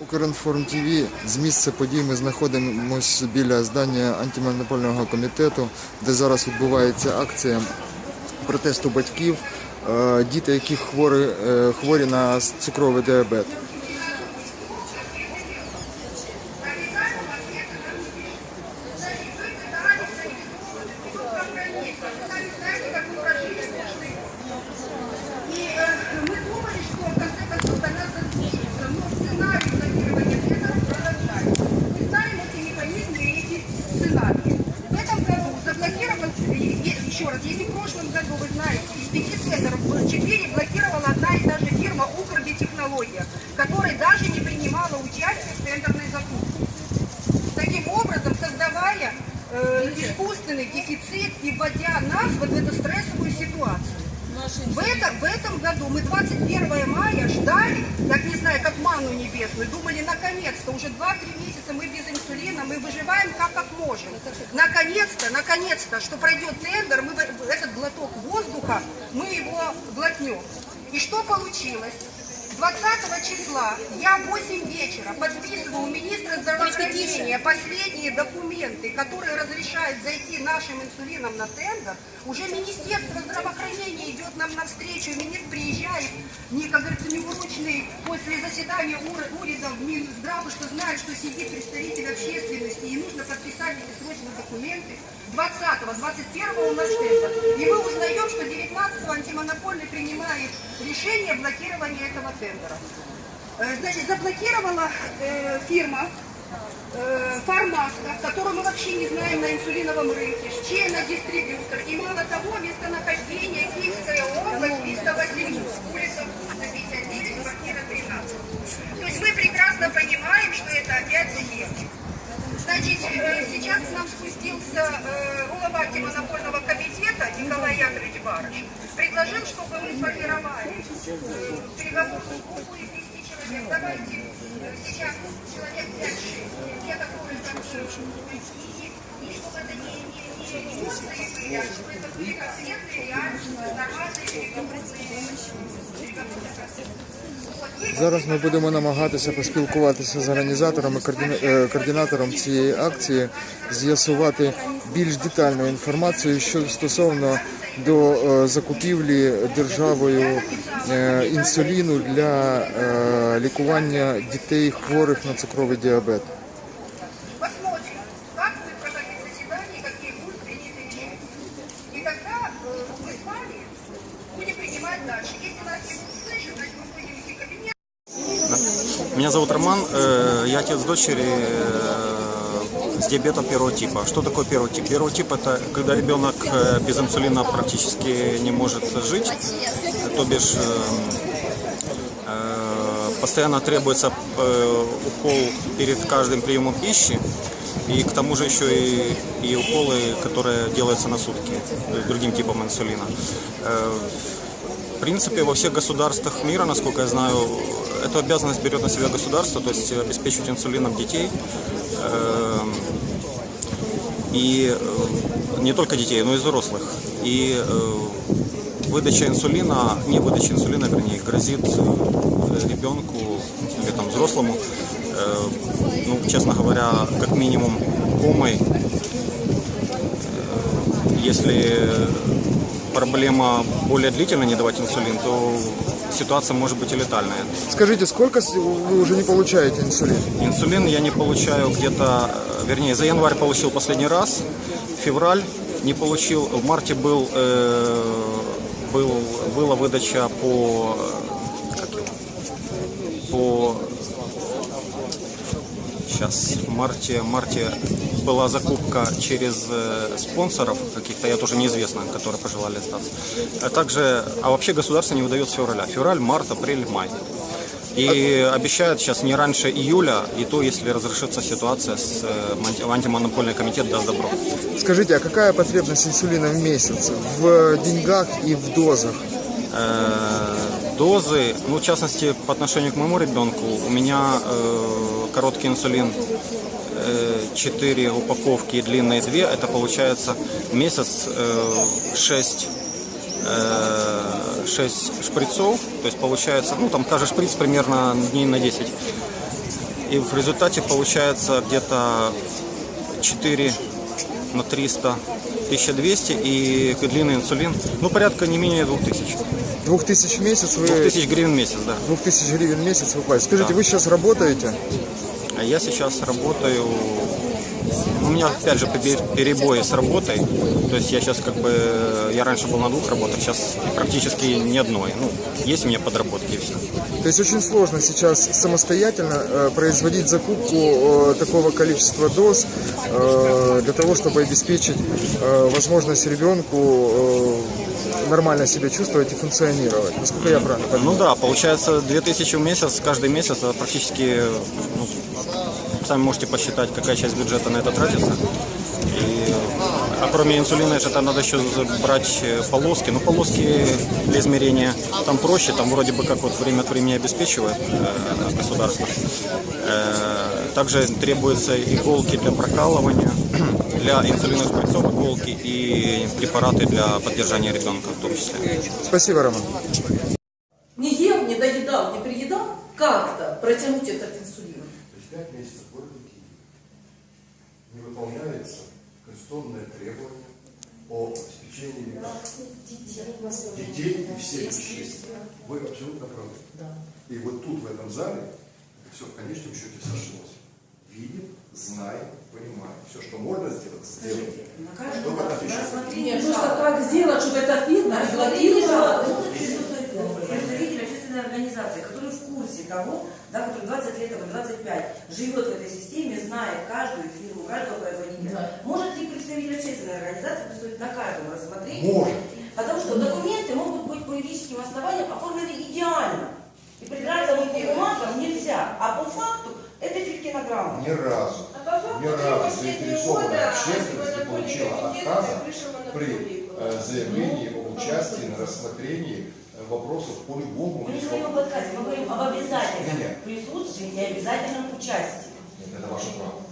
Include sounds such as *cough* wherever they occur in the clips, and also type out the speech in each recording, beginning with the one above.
Укрінформ ТВ з місця подій ми знаходимося біля здання антимонопольного комітету, де зараз відбувається акція протесту батьків, е, діти, які хворі, е, хворі на цукровий діабет. Еще раз, если в прошлом году, вы знаете, из пяти тендеров было четыре блокировала одна и та же фирма Укрбиотехнология, которая даже не принимала участие в тендерной закупке. Таким образом, создавая э, искусственный дефицит и вводя нас в эту стрессовую ситуацию. В, это, в этом году мы 21 мая ждали, как не знаю, как ману небесную, думали, наконец-то, уже 2-3 месяца мы без инсулина, мы выживаем как, как можем. Наконец-то, наконец-то, что пройдет тендер, мы этот глоток воздуха, мы его глотнем. И что получилось? 20 числа я в 8 вечера подписываю у министра здравоохранения последние документы, которые разрешают зайти нашим инсулином на тендер. Уже Министерство здравоохранения идет нам навстречу, министр приезжает, не, как говорится, неурочный после заседания ур- уряда в Минздрав, что знает, что сидит представитель общественности, срочные документы. 20-го, 21-го у нас тендер. И мы узнаем, что 19-го антимонопольный принимает решение о блокировании этого тендера. Э, Значит, заблокировала э, фирма э, Фармаска, которую мы вообще не знаем на инсулиновом рынке, Чена дистрибьютор. И мало того, местонахождение Киевская область, 308, улица Вкусна, 59, квартира 13. То есть мы прекрасно понимаем, что это опять заезд. Значит, э, сейчас к нам спустился э, глава антимонопольного комитета Николай Яковлевич Барыш. Предложил, чтобы мы сформировали э, переговорную группу из 10 человек. Давайте сейчас человек 5-6, те, которые там Зараз ми будемо намагатися поспілкуватися з організатором і е, координатором цієї акції, з'ясувати більш детальну інформацію що стосовно до е, закупівлі державою е, інсуліну для лікування дітей хворих на цукровий діабет. Меня зовут Роман, э, я отец дочери э, с диабетом первого типа. Что такое первый тип? Первый тип это когда ребенок э, без инсулина практически не может жить, то бишь постоянно требуется укол перед каждым приемом пищи. И к тому же еще и, и уколы, которые делаются на сутки другим типом инсулина. В принципе, во всех государствах мира, насколько я знаю, эту обязанность берет на себя государство, то есть обеспечивать инсулином детей. Эм, И э, не только детей, но и взрослых. И э, выдача инсулина, не выдача инсулина, вернее, грозит э, ребенку или там взрослому, э, ну, честно говоря, как минимум комой, если проблема более длительная, не давать инсулин, то ситуация может быть и летальная. Скажите, сколько вы уже не получаете инсулин? Инсулин я не получаю где-то, э, вернее, за январь получил последний раз, февраль не получил, в марте был, э, был была выдача по, э, по сейчас в марте, марте была закупка через э, спонсоров каких-то, я тоже неизвестно, которые пожелали остаться. А также, а вообще государство не выдает с февраля. Февраль, март, апрель, май. И обещают сейчас не раньше июля, и то, если разрешится ситуация, с э, анти- антимонопольный комитет даст добро. Скажите, а какая потребность инсулина в месяц? В деньгах и в дозах? Э, Дозы, ну, в частности, по отношению к моему ребенку, у меня э, короткий инсулин 4 упаковки и длинные 2, это получается месяц 6 6 шприцов, то есть получается, ну там каждый шприц примерно дней на 10. И в результате получается где-то 4 на 300 1200 и длинный инсулин, ну порядка не менее 2000. 2000 в месяц вы... 2000 гривен в месяц, да. 2000 гривен в месяц вы платите. Скажите, Да. вы сейчас работаете? А я сейчас работаю, у меня опять же пере- перебои с работой, то есть я сейчас как бы, я раньше был на двух работах, сейчас практически ни одной, ну, есть у меня подработки и все. То есть очень сложно сейчас самостоятельно э, производить закупку э, такого количества доз э, для того, чтобы обеспечить э, возможность ребенку э, нормально себя чувствовать и функционировать. Насколько я правильно понимаю? Ну да, получается 2000 в месяц, каждый месяц, а практически, ну, сами можете посчитать, какая часть бюджета на это тратится. И, а кроме инсулина, это там надо еще брать э, полоски. Ну, полоски для измерения там проще, там вроде бы как вот время от времени обеспечивает э, государство. Э, также требуются иголки для прокалывания, *clears throat* для инсулиновых бойцов иголки и препараты для поддержания ребенка в том числе. Спасибо, Роман. Не ел, не доедал, не приедал, как-то протянуть этот инсулин. Пять месяцев городники не выполняется конституционное требование о обеспечении детей и всех вещей. Вы абсолютно правы. И вот тут, в этом зале, это все в конечном счете сошлось. Видим, знаем, понимаем. Все, что можно сделать, сделать. Что вы отвечаете? Нет, просто как сделать, чтобы эта фирма разблокировала. Организации, который в курсе того, да, который 20 лет, а 25, живет в этой системе, знает каждую фирму, каждого производителя. Да. Может ли представитель общественной организации присутствовать на каждом рассмотрении? Может. Потому что документы могут быть по юридическим основаниям оформлены идеально. И придраться вот к бумагам нельзя. А по факту это фиктинограмма. Ни разу, ни разу заинтересованная общественность не получила отказа при э, заявлении о участии на рассмотрении э, вопросов по любому Мы не говорим об отказе, мы говорим об обязательном Нет. присутствии и обязательном участии. Нет, это ваше право.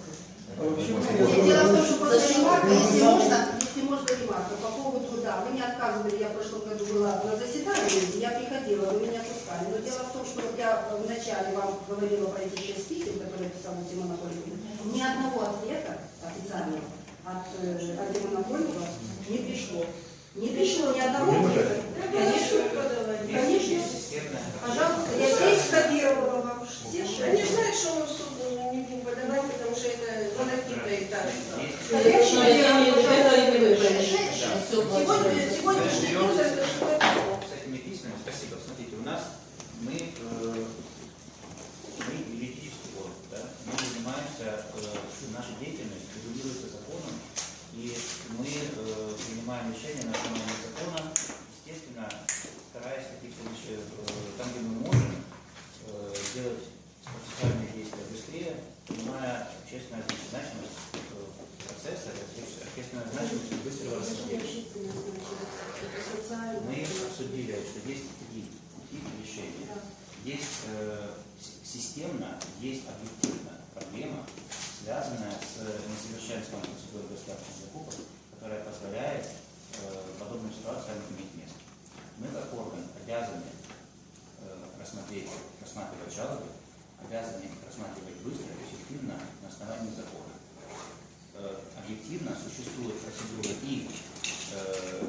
Дело в том, что просто ремарка, если можно, если можно ремарка, по поводу, да, вы не отказывали, я в прошлом году была на заседании, я приходила, вы меня пускали. Но дело в том, что я вначале вам говорила про эти шесть писем, которые писал Тимон Анатольевич, ни одного ответа официального от э, антимонопольного не пришло. Не пришло ни одного. Конечно, конечно. Пожалуйста, я здесь скопировала вам все Я шесть. не знаю, что мы в суд не будем подавать, потому что это и так. Конечно, Сегодня, сегодняшний день спасибо. Смотрите, у нас мы, э, мы юридический орган, да, мы занимаемся, э, наша деятельность регулируется законом, и мы э, принимаем решения на основании закона, естественно, стараясь каких-то вещей, э, там, где мы можем, э, делать процессуальные действия быстрее, понимая общественную значимость э, процесса, общественную значимость быстрого рассмотрения. Мы обсудили, что есть три пути решения. Есть э, системно, есть объективно проблема, связанная с несовершенством процедуры государственных закупок, которая позволяет э, подобным ситуациям иметь место. Мы как орган обязаны э, рассмотреть, рассматривать жалобы, обязаны их рассматривать быстро, эффективно на основании закона. Э, Объективно существуют процедуры и э,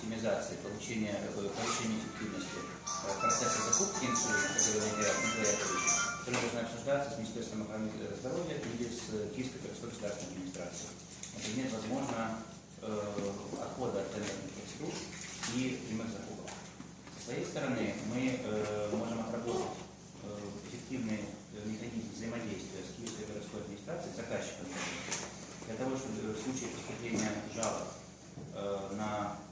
оптимизации, получения, э, повышения эффективности э, процесса закупки инсулина, Николай Николаевич, который должен обсуждаться с Министерством охраны здоровья или с Киевской городской государственной администрацией. Например, возможно э, отхода от тендерных процедур и прямых закупок. С своей стороны мы э, можем отработать э, эффективный э, механизм взаимодействия с Киевской городской администрацией, заказчиком, для того, чтобы в случае поступления жалоб э, на э,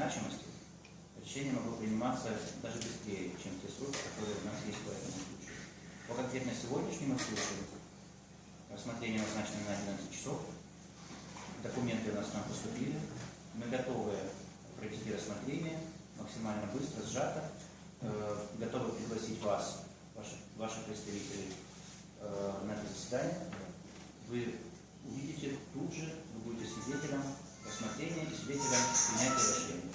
значимости, решение могло приниматься даже быстрее, чем те сроки, которые у нас есть по этому случаю. По конкретно сегодняшнему случаю рассмотрение назначено на 11 часов, документы у нас нам поступили, мы готовы провести рассмотрение максимально быстро, сжато, э, готовы пригласить вас, ваших, ваших представителей э, на это заседание. Вы увидите тут же, вы будете свидетелем рассмотрения и свидетелем принятия решения.